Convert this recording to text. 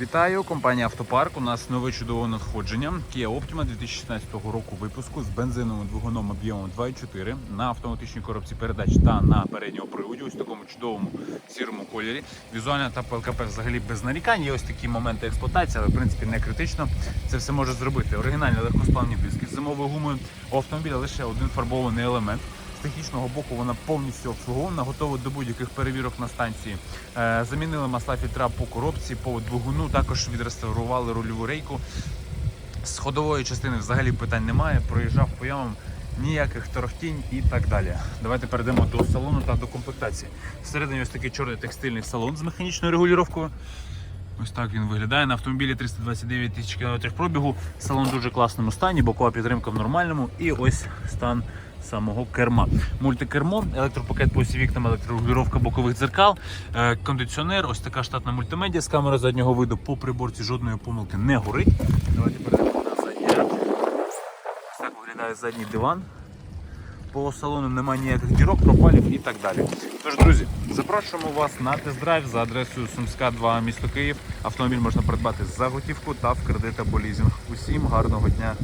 Вітаю, компанія Автопарк. У нас нове чудове надходження. Kia Optima 2016 року випуску з бензиновим двигуном об'ємом 2,4 на автоматичній коробці передач та на передньому приводі. Ось в такому чудовому сірому кольорі. Візуальна та ПЛКП взагалі без нарікань. Є ось такі моменти експлуатації, але в принципі не критично. Це все може зробити. Оригінальні легкосплавні диски з зимовою гумою. У автомобіля лише один фарбований елемент. Технічного боку вона повністю обслугована, готова до будь-яких перевірок на станції. Е, Замінили масла фільтра по коробці, по двигуну, також відреставрували рульову рейку. З ходової частини взагалі питань немає. Проїжджав по ямам, ніяких торохтінь і так далі. Давайте перейдемо до салону та до комплектації. Всередині ось такий чорний текстильний салон з механічною регулюванням. Ось так він виглядає. На автомобілі 329 тисяч кілометрів пробігу. Салон в дуже класному стані, бокова підтримка в нормальному. І ось стан самого керма. Мультикермо, електропакет по осі вікнам, електрорегулювання бокових дзеркал, е, кондиціонер, ось така штатна мультимедіа з камери заднього виду. По приборці жодної помилки не горить. Давайте перейдемо на задній. Ось так виглядає задній диван. По салону немає ніяких дірок, пропалів і так далі. Тож, друзі, запрошуємо вас на тест-драйв за адресою Сумська 2, місто Київ. Автомобіль можна придбати за готівку та в кредит або лізинг. Усім гарного дня!